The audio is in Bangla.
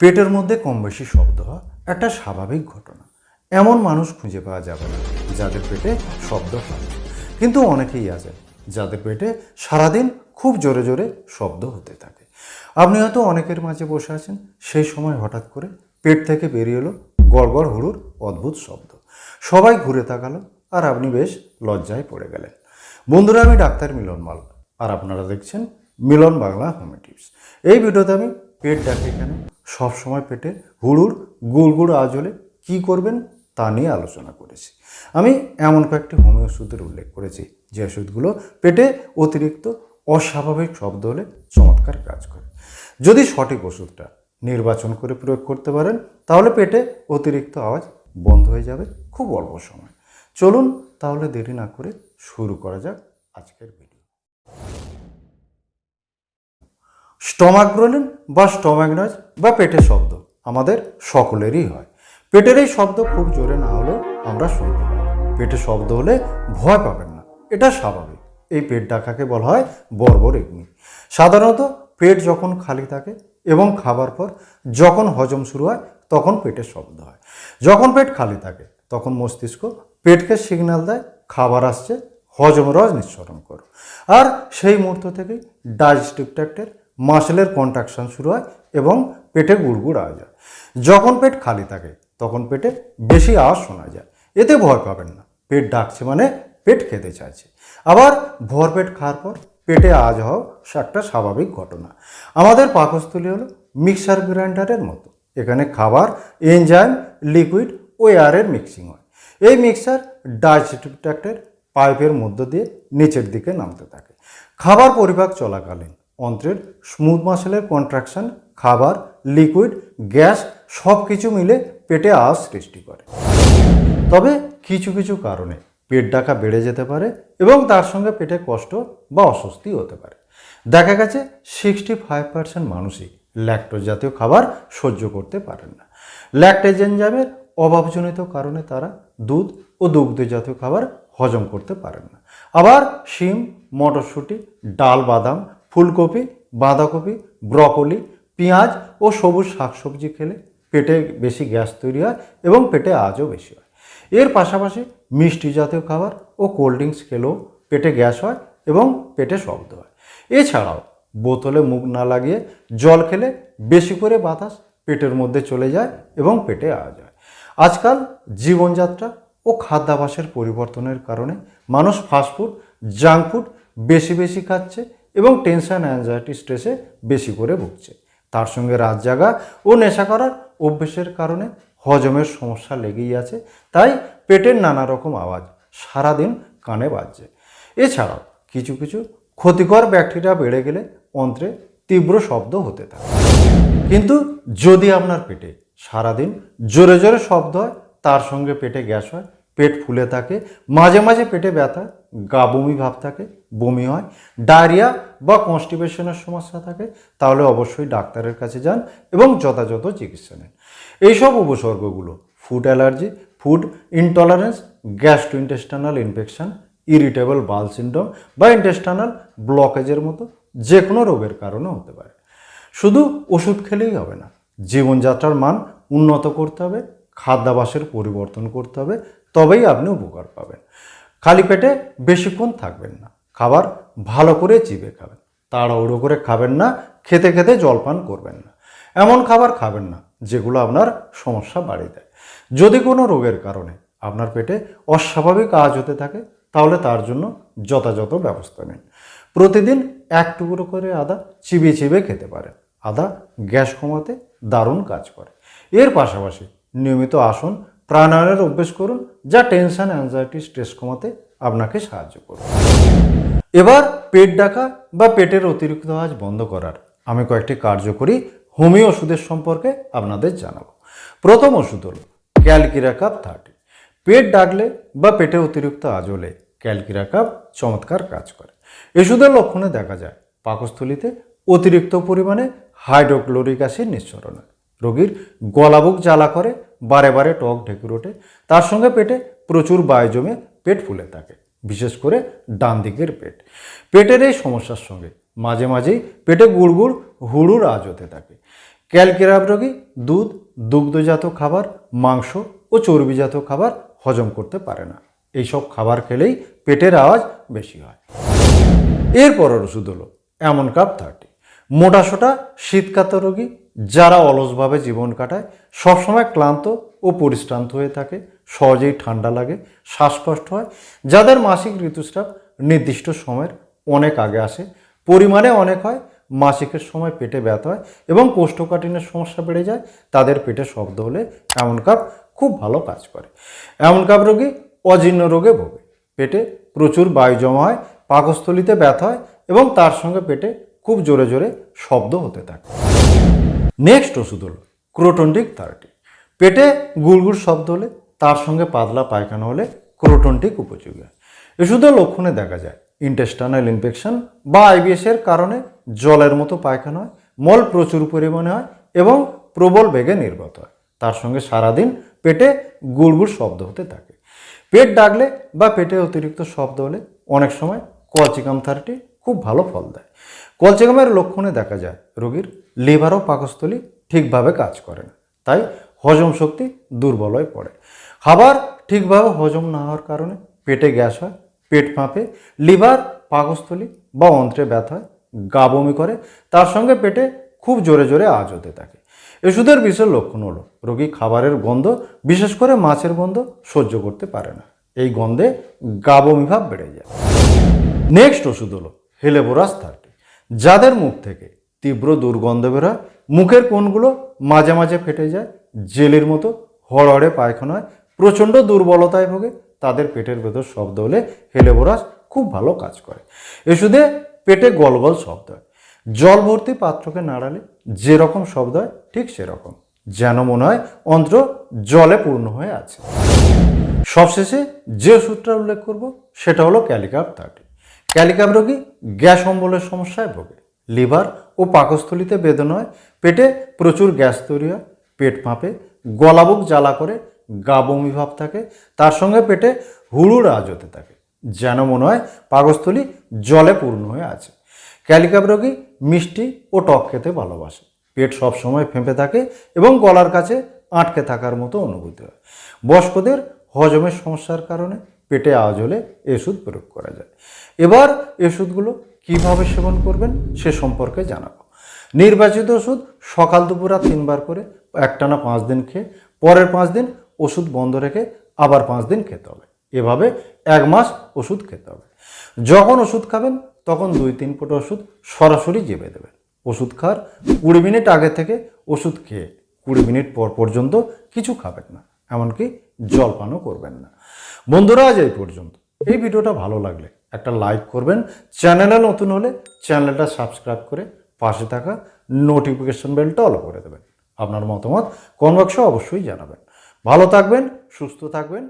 পেটের মধ্যে কম বেশি শব্দ হওয়া একটা স্বাভাবিক ঘটনা। এমন মানুষ খুঁজে পাওয়া যাবে না, যাদের পেটে শব্দ হয়। কিন্তু অনেকেই আছে, যাদের পেটে সারাদিন খুব জোরে জোরে শব্দ হতে থাকে। আপনি হয়তো অনেকের মাঝে বসে আছেন, সেই সময় হঠাৎ করে পেট থেকে বেরিয়ে এলো গড়গড় হুড়ুর অদ্ভুত শব্দ। সবাই ঘুরে তাকালো, আর আপনি বেশ লজ্জায় পড়ে গেলেন। বন্ধুরা, আমি ডাক্তার মিলন মাল, আর আপনারা দেখছেন মিলন বাংলা হোমিটিভস এই ভিডিওতে আমি পেট ডাকে কেন সবসময় পেটে হুড়ুর, গুড়গুড় আওয়াজ হলে কী করবেন তা নিয়ে আলোচনা করেছি। আমি এমন কয়েকটি হোমিও ওষুধের উল্লেখ করেছি, যে ওষুধগুলো পেটে অতিরিক্ত অস্বাভাবিক শব্দ হলে চমৎকার কাজ করে। যদি সঠিক ওষুধটা নির্বাচন করে প্রয়োগ করতে পারেন, তাহলে পেটে অতিরিক্ত আওয়াজ বন্ধ হয়ে যাবে খুব অল্প সময়। চলুন তাহলে দেরি না করে শুরু করা যাক আজকের ভিডিও স্টমাক গ্রোলিন বা স্টমাক নয়েজ বা পেটের শব্দ। আমাদের সকলেরই হয়। পেটের এই শব্দ খুব জোরে না হলেও আমরা শুনতে পাই। পেটে শব্দ হলে ভয় পাবেন না। এটা স্বাভাবিক। এই পেট ডাকাকে বলা হয় বর্বর এগ্নি সাধারণত পেট যখন খালি থাকে এবং খাবার পর যখন হজম শুরু হয়, তখন পেটের শব্দ হয়। যখন পেট খালি থাকে, তখন মস্তিষ্ক পেটকে সিগন্যাল দেয়, খাবার আসছে, হজম রস নিঃসরণ করো। আর সেই মুহূর্ত থেকেই ডাইজেস্টিভ ট্র্যাক্টের মাসেলের কন্ট্রাকশন শুরু হয় এবং পেটে গুড়গুড় আওয়াজ হয়। যখন পেট খালি থাকে, তখন পেটে বেশি আওয়াজ শোনা যায়। এতে ভয় পাবেন না। পেট ডাকছে মানে পেট খেতে চাইছে। আবার ভরপেট খাওয়ার পর পেটে আওয়াজ হওয়া একটা স্বাভাবিক ঘটনা। আমাদের পাকস্থলী হলো মিক্সার গ্রাইন্ডারের মতো। এখানে খাবার, এনজাইম, লিকুইড ও এয়ারের মিক্সিং হয়। এই মিক্সার ডাইজেস্টিভ ট্র্যাক্টের পাইপের মধ্য দিয়ে নিচের দিকে নামতে থাকে। খাবার পরিপাক চলাকালীন অন্ত্রের স্মুথ মাসেলের কন্ট্রাকশন খাবার লিকুইড গ্যাস সব কিছু মিলে পেটে আওয়াজ সৃষ্টি করে। তবে কিছু কিছু কারণে পেট ডাকা বেড়ে যেতে পারে এবং তার সঙ্গে পেটে কষ্ট বা অস্বস্তি হতে পারে। দেখা গেছে সিক্সটি ফাইভ পার্সেন্ট মানুষই ল্যাকটোজ জাতীয় খাবার সহ্য করতে পারেন না। ল্যাকটেজ এনজাইমের অভাবজনিত কারণে তারা দুধ ও দুগ্ধ জাতীয় খাবার হজম করতে পারেন না। আবার শিম, মটরশুঁটি, ডাল, বাদাম ফুলকপি, বাঁধাকপি, ব্রকলি, পেঁয়াজ ও সবুজ শাকসবজি খেলে পেটে বেশি গ্যাস তৈরি হয় এবং পেটে আজও বেশি হয়। এর পাশাপাশি মিষ্টি জাতীয় খাবার ও কোল্ড ড্রিঙ্কস খেলেও পেটে গ্যাস হয় এবং পেটে শব্দ হয়। এছাড়াও বোতলে মুখ না লাগিয়ে জল খেলে বেশি করে বাতাস পেটের মধ্যে চলে যায় এবং পেটে আওয়াজ হয়। আজকাল জীবনযাত্রা ও খাদ্যাভাসের পরিবর্তনের কারণে মানুষ ফাস্টফুড জাঙ্ক ফুড বেশি বেশি খাচ্ছে এবং টেনশন অ্যাংজাইটি স্ট্রেসে বেশি করে ভুগছে। তার সঙ্গে রাত জাগা ও নেশা করার অভ্যেসের কারণে হজমের সমস্যা লেগেই আছে, তাই পেটের নানা রকম আওয়াজ সারাদিন কানে বাজছে। এছাড়াও কিছু কিছু ক্ষতিকর ব্যাকটেরিয়া বেড়ে গেলে অন্ত্রে তীব্র শব্দ হতে থাকে। কিন্তু যদি আপনার পেটে সারাদিন জোরে জোরে শব্দ হয়, তার সঙ্গে পেটে গ্যাস হয়, পেট ফুলে থাকে, মাঝে মাঝে পেটে ব্যথা গা বমি ভাব থাকে, বমি হয়, ডায়রিয়া বা কনস্টিপেশনের সমস্যা থাকে, তাহলে অবশ্যই ডাক্তারের কাছে যান এবং যথাযথ চিকিৎসা নেন। এইসব উপসর্গগুলো food allergy food intolerance gastrointestinal infection irritable bowel syndrome বা ইন্টেস্টানাল ব্লকেজের মতো যে কোনো রোগের কারণে হতে পারে। শুধু ওষুধ খেলেই হবে না, জীবনযাত্রার মান উন্নত করতে হবে খাদ্যাভাসের পরিবর্তন করতে হবে, তবেই আপনি উপকার পাবেন। খালি পেটে বেশিক্ষণ থাকবেন না। খাবার ভালো করে চিবে খাবেন। তাড়াহুড়ো করে খাবেন না, খেতে খেতে জলপান করবেন না। এমন খাবার খাবেন না যেগুলো আপনার সমস্যা বাড়িয়ে দেয়। যদি কোনো রোগের কারণে আপনার পেটে অস্বাভাবিক আওয়াজ হতে থাকে, তাহলে তার জন্য যথাযথ ব্যবস্থা নিন। প্রতিদিন এক টুকরো করে আদা চিবিয়ে চিবিয়ে খেতে পারেন। আদা গ্যাস কমাতে দারুণ কাজ করে। এর পাশাপাশি নিয়মিত আসন প্রাণায়ামের অভ্যেস করুন, যা টেনশন অ্যাংজাইটি স্ট্রেস কমাতে আপনাকে সাহায্য করবে। এবার পেট ডাকা বা পেটের অতিরিক্ত আওয়াজ বন্ধ করার আমি কয়েকটি কার্যকরী হোমিও ওষুধের সম্পর্কে আপনাদের জানাব। প্রথম ওষুধ হল ক্যালকিরা কাপ থার্টি। পেট ডাকলে বা পেটে অতিরিক্ত আওয়াজ হলে ক্যালকিরা কাপ চমৎকার কাজ করে। ওষুধের লক্ষণে দেখা যায়, পাকস্থলিতে অতিরিক্ত পরিমাণে হাইড্রোক্লোরিক অ্যাসিড নিঃসরণ রোগীর গলাবুক জ্বালা করে বারে বারে টক ঢেকুর ওঠে। তার সঙ্গে পেটে প্রচুর বায়ু জমে পেট ফুলে থাকে, বিশেষ করে ডান দিকের পেট। পেটের এই সমস্যার সঙ্গে মাঝে মাঝেই পেটে গুড়গুড় হুড়ুর আজ হতে থাকে। ক্যালকিরাপ রোগী দুধ, দুগ্ধজাত খাবার, মাংস ও চর্বিজাত খাবার হজম করতে পারে না। এইসব খাবার খেলেই পেটের আওয়াজ বেশি হয়। এরপর ওষুধ হলো এমন কাপ থার্টি। মোটাসোটা শীতকাতর রোগী, যারা অলসভাবে জীবন কাটায়, সবসময় ক্লান্ত ও পরিশ্রান্ত হয়ে থাকে, সহজেই ঠান্ডা লাগে, শ্বাসকষ্ট হয়, যাদের মাসিক ঋতুস্রাব নির্দিষ্ট সময়ের অনেক আগে আসে, পরিমাণে অনেক হয়, মাসিকের সময় পেটে ব্যথা হয় এবং কোষ্ঠকাঠিন্যের সমস্যা বেড়ে যায়, তাদের পেটে শব্দ হলে এমন কাপ খুব ভালো কাজ করে। এমন কাপ রোগী অজীর্ণ রোগে ভোগে। পেটে প্রচুর বায়ু জমা হয়, পাকস্থলিতে ব্যথা হয় এবং তার সঙ্গে পেটে খুব জোরে জোরে শব্দ হতে থাকে। নেক্সট ওষুধ হলো ক্রোটনটিক থার্টি। পেটে গুড়গুড় শব্দ হলে, তার সঙ্গে পাতলা পায়খানা হলে ক্রোটনটিক উপযোগী হয়। ওষুধের লক্ষণে দেখা যায় ইন্টেস্টাইনাল ইনফেকশন বা আইবিএস এর কারণে জলের মতো পায়খানা হয়, মল প্রচুর পরিমাণে হয় এবং প্রবল বেগে নির্গত হয়। তার সঙ্গে সারাদিন পেটে গুড়গুড় শব্দ হতে থাকে। পেট ডাকলে বা পেটে অতিরিক্ত শব্দ হলে অনেক সময় কলচিকাম থার্টি খুব ভালো ফল দেয়। কলচিকামের লক্ষণে দেখা যায়, রোগীর লিভার ও পাকস্থলী ঠিকভাবে কাজ করে না। তাই হজম শক্তি দুর্বল হয়ে পড়ে। খাবার ঠিকভাবে হজম না হওয়ার কারণে পেটে গ্যাস হয়, পেট ফাঁপে, লিভার, পাকস্থলী বা অন্ত্রে ব্যথা হয় গা বমি করে, তার সঙ্গে পেটে খুব জোরে জোরে আজ হতে থাকে। ওষুধের বিশেষ লক্ষণ হলো, রোগী খাবারের গন্ধ, বিশেষ করে মাছের গন্ধ, সহ্য করতে পারে না। এই গন্ধে গা বমি ভাব বেড়ে যায়। নেক্সট ওষুধ হলো হেলেবোরাস যাদের মুখ থেকে তীব্র দুর্গন্ধ বেরোয়, মুখের কোণগুলো মাঝে মাঝে ফেটে যায়, জেলের মতো হড়হড়ে পায়খানা হয়, প্রচণ্ড দুর্বলতায় ভোগে, তাদের পেটের ভেতর শব্দ হলে হেলেবোরাস খুব ভালো কাজ করে। ওষুধে পেটে গলগল শব্দ হয়। জল ভর্তি পাত্রকে নাড়ালে যেরকম শব্দ হয়, ঠিক সেরকম, যেন মনে হয় অন্ত্র জলে পূর্ণ হয়ে আছে। সবশেষে যে ওষুধটা উল্লেখ করব, সেটা হলো ক্যালিকাপ থার্টি। ক্যালিকাপ রোগী গ্যাস অম্বলের সমস্যায় ভোগে। লিভার ও পাকস্থলিতে বেদনা হয় পেটে প্রচুর গ্যাস তৈরি হয়, পেট ফাঁপে, গলাবুক জ্বালা করে, গা বমি ভাব থাকে, তার সঙ্গে পেটে হুড়ুর আজ হতে থাকে, যেন মনে হয় পাকস্থলী জলে পূর্ণ হয়ে আছে। ক্যালিকাপ রোগী মিষ্টি ও টক খেতে ভালোবাসে। পেট সবসময় ফেঁপে থাকে এবং গলার কাছে আটকে থাকার মতো অনুভূতি হয়। বয়স্কদের হজমের সমস্যার কারণে পেটে আওয়াজ হলে ওষুধ প্রয়োগ করা যায়। এবার ওষুধগুলো কীভাবে সেবন করবেন সে সম্পর্কে জানাব। নির্বাচিত ওষুধ সকাল দুপুরা তিনবার করে একটানা পাঁচ দিন খেয়ে, পরের পাঁচ দিন ওষুধ বন্ধ রেখে আবার পাঁচ দিন খেতে হবে। এভাবে এক মাস ওষুধ খেতে হবে। যখন ওষুধ খাবেন, তখন দুই তিন ফুটো ওষুধ সরাসরি চেপে দেবেন। ওষুধ খাওয়ার কুড়ি মিনিট আগে থেকে ওষুধ খেয়ে কুড়ি মিনিট পর পর্যন্ত কিছু খাবেন না, এমনকি জলপানও করবেন না। বন্ধুরা, আজ এই পর্যন্ত। এই ভিডিওটা ভালো লাগলে একটা লাইক করবেন। চ্যানেলে নতুন হলে চ্যানেলটা সাবস্ক্রাইব করে পাশে থাকা নোটিফিকেশন বেলটা অল করে দেবেন। আপনার মতামত কোন অবশ্যই জানাবেন। ভালো থাকবেন, সুস্থ থাকবেন।